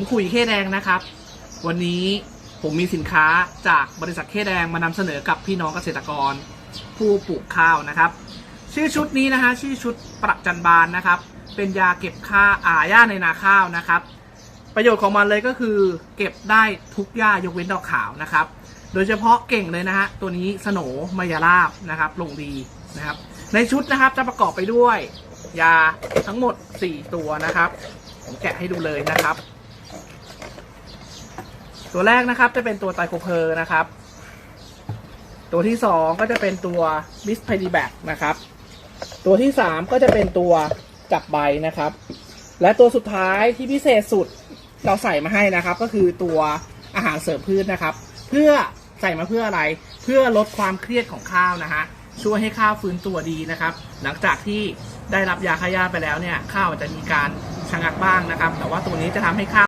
ผมคุยเคแดงนะครับ วันนี้ผมมีสินค้าจากบริษัทเคแดงมานำเสนอกับพี่น้องเกษตรกร ผู้ปลูกข้าวนะครับ ชื่อชุดนี้นะฮะชื่อชุดประจันบานนะครับ เป็นยาเก็บค่าอาหญ้าในนาข้าวนะครับ ประโยชน์ของมันเลยก็คือ เก็บได้ทุกหญ้ายกเว้นดอกขาวนะครับ โดยเฉพาะเก่งเลยนะฮะตัวนี้สโนมายาลาบนะครับลงดีนะครับ ในชุดนะครับจะประกอบไปด้วย ยาทั้งหมด 4 ตัวนะครับ ผมแกะให้ดูเลยนะครับ ตัวแรกนะครับจะเป็นตัวไตโคเพอร์นะครับ ตัวที่2ก็จะเป็นตัวมิสไพดีแบกนะครับ ตัวที่3ก็จะเป็นตัวจับใบนะครับ และตัวสุดท้ายที่พิเศษสุดเราใส่มาให้นะครับ ก็คือตัวอาหารเสริมพืชนะครับ เพื่อใส่มาเพื่ออะไร เพื่อลดความเครียดของข้าวนะฮะช่วยให้ข้าวฟื้นตัวดีนะครับ หลังจากที่ได้รับยาฆ่าหญ้าไปแล้วเนี่ยข้าวจจะมีการชะงักบ้างนะครับ แต่ว่าตัวนี้จะทำให้ข้าว